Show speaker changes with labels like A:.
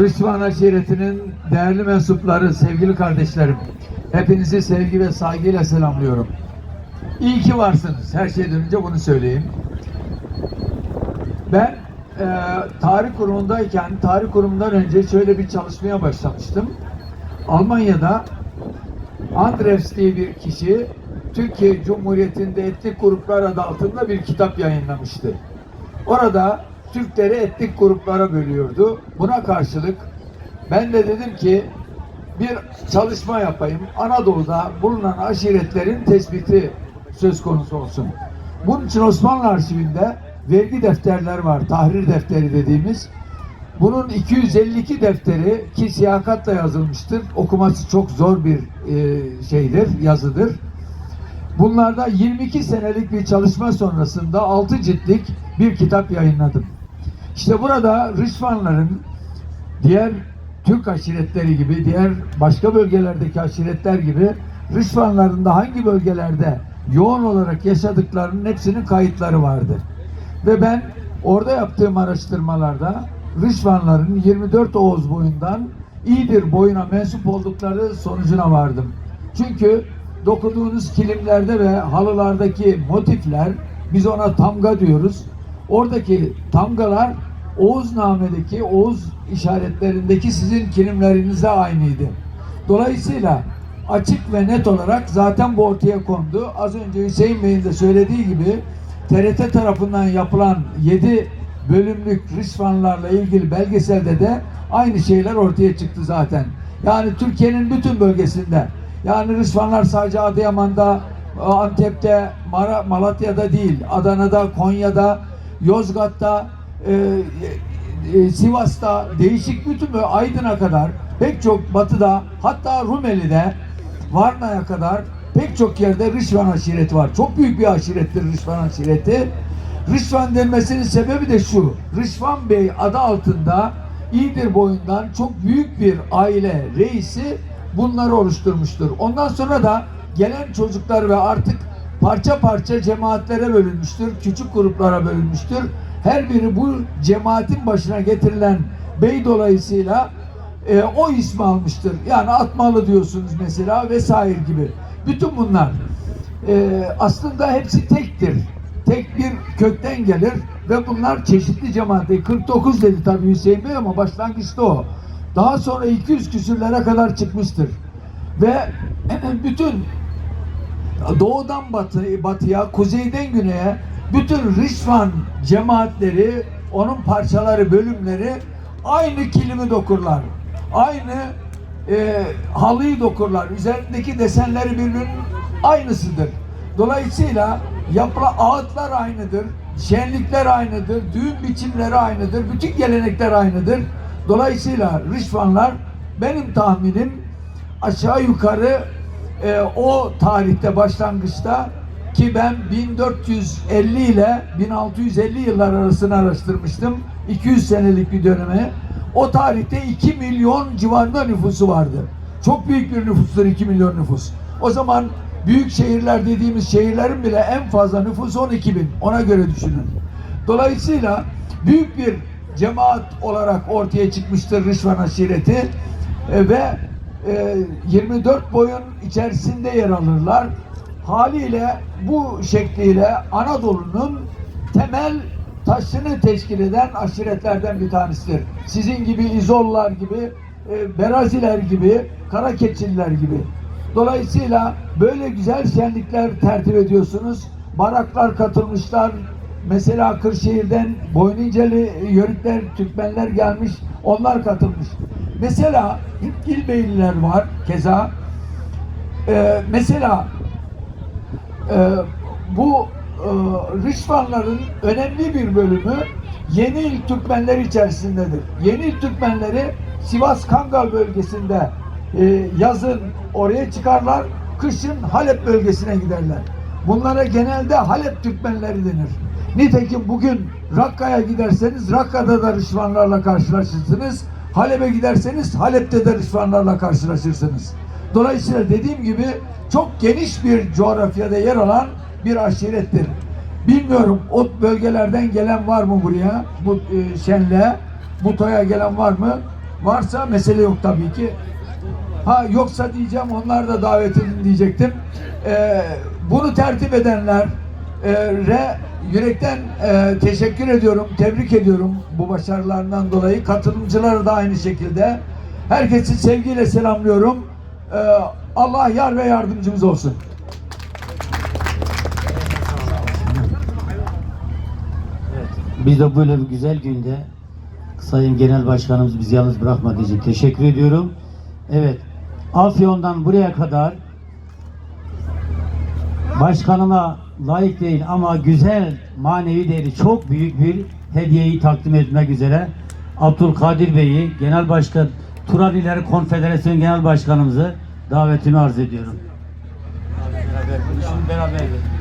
A: Rışvan aşiretinin değerli mensupları, sevgili kardeşlerim. Hepinizi sevgi ve saygıyla selamlıyorum. İyi ki varsınız. Her şeyden önce bunu söyleyeyim. Ben e, tarih kurumundayken, tarih kurumundan önce şöyle bir çalışmaya başlamıştım. Almanya'da Andres diye bir kişi Türkiye Cumhuriyeti'nde etnik gruplar adı altında bir kitap yayınlamıştı. Orada Türkleri etnik gruplara bölüyordu. Buna karşılık ben de dedim ki bir çalışma yapayım. Anadolu'da bulunan aşiretlerin tespiti söz konusu olsun. Bunun için Osmanlı arşivinde vergi defterler var. Tahrir defteri dediğimiz. Bunun 252 defteri ki siyakatla yazılmıştır. Okuması çok zor bir e, şeydir, yazıdır. Bunlarda 22 senelik bir çalışma sonrasında 6 ciltlik bir kitap yayınladım. İşte burada Rışvanların diğer Türk aşiretleri gibi, diğer başka bölgelerdeki aşiretler gibi Rışvanların da hangi bölgelerde yoğun olarak yaşadıklarının hepsinin kayıtları vardı. Ve ben orada yaptığım araştırmalarda Rışvanların 24 Oğuz boyundan İyidir boyuna mensup oldukları sonucuna vardım. Çünkü dokuduğunuz kilimlerde ve halılardaki motifler biz ona tamga diyoruz. Oradaki tamgalar Oğuzname'deki Oğuz işaretlerindeki sizin kilimlerinizde aynıydı. Dolayısıyla açık ve net olarak zaten bu ortaya kondu. Az önce Hüseyin Bey'in de söylediği gibi TRT tarafından yapılan 7 bölümlük Rışvanlarla ilgili belgeselde de aynı şeyler ortaya çıktı zaten. Yani Türkiye'nin bütün bölgesinde yani Rışvanlar sadece Adıyaman'da, Antep'te, Malatya'da değil, Adana'da, Konya'da, Yozgat'ta, e, e, Sivas'ta, değişik bütün böyle Aydın'a kadar pek çok batıda hatta Rumeli'de Varna'ya kadar pek çok yerde Rışvan aşireti var. Çok büyük bir aşirettir Rışvan aşireti. Rışvan denmesinin sebebi de şu. Rışvan Bey adı altında İyidir boyundan çok büyük bir aile reisi bunları oluşturmuştur. Ondan sonra da gelen çocuklar ve artık parça parça cemaatlere bölünmüştür. Küçük gruplara bölünmüştür. Her biri bu cemaatin başına getirilen bey dolayısıyla e, o ismi almıştır. Yani Atmalı diyorsunuz mesela vesaire gibi. Bütün bunlar e, aslında hepsi tektir. Tek bir kökten gelir ve bunlar çeşitli cemaatler. 49 dedi tabii Hüseyin Bey ama başlangıçta o. Daha sonra 200 küsürlere kadar çıkmıştır. Ve bütün doğudan batı, batıya, kuzeyden güneye bütün Rişvan cemaatleri, onun parçaları, bölümleri aynı kilimi dokurlar. Aynı e, halıyı dokurlar. Üzerindeki desenleri birbirinin aynısıdır. Dolayısıyla yapra ağıtlar aynıdır. Şenlikler aynıdır. Düğün biçimleri aynıdır. Bütün gelenekler aynıdır. Dolayısıyla Rişvanlar benim tahminim aşağı yukarı e, o tarihte başlangıçta ki ben 1450 ile 1650 yıllar arasını araştırmıştım. 200 senelik bir dönemi. O tarihte 2 milyon civarında nüfusu vardı. Çok büyük bir nüfustur 2 milyon nüfus. O zaman büyük şehirler dediğimiz şehirlerin bile en fazla nüfusu 12 bin. Ona göre düşünün. Dolayısıyla büyük bir cemaat olarak ortaya çıkmıştır Rışvan aşireti E, ve e, 24 boyun içerisinde yer alırlar. Haliyle bu şekliyle Anadolu'nun temel taşını teşkil eden aşiretlerden bir tanesidir. Sizin gibi İzollar gibi, e, Beraziler gibi, Karakeçililer gibi. Dolayısıyla böyle güzel şenlikler tertip ediyorsunuz. Baraklar katılmışlar. Mesela Kırşehir'den Boynunceli Yörükler, Türkmenler gelmiş. Onlar katılmış. Mesela İlbeyliler var keza. Ee, mesela e, bu e, Rişvanların önemli bir bölümü Yeni İl Türkmenler içerisindedir. Yeni İl Türkmenleri Sivas Kangal bölgesinde e, yazın oraya çıkarlar, kışın Halep bölgesine giderler. Bunlara genelde Halep Türkmenleri denir. Nitekim bugün Rakka'ya giderseniz Rakka'da da Rişvanlarla karşılaşırsınız. Halep'e giderseniz Halep'te de Rişvanlarla karşılaşırsınız. Dolayısıyla dediğim gibi çok geniş bir coğrafyada yer alan bir aşirettir. Bilmiyorum o bölgelerden gelen var mı buraya? Bu e, şenliğe, bu toya gelen var mı? Varsa mesele yok tabii ki. Ha yoksa diyeceğim onlar da davet edin diyecektim. Ee, bunu tertip edenler re yürekten e, teşekkür ediyorum, tebrik ediyorum bu başarılarından dolayı. Katılımcıları da aynı şekilde. Herkesi sevgiyle selamlıyorum. Ee, Allah yar ve yardımcımız olsun.
B: Biz de böyle bir güzel günde Sayın Genel Başkanımız bizi yalnız bırakmadığı için teşekkür ediyorum. Evet, Afyon'dan buraya kadar başkanıma layık değil ama güzel manevi değeri çok büyük bir hediyeyi takdim etmek üzere Abdülkadir Bey'i Genel Başkan Turanileri Konfederasyonu Genel Başkanımızı davetimi arz ediyorum. Beraber, beraber.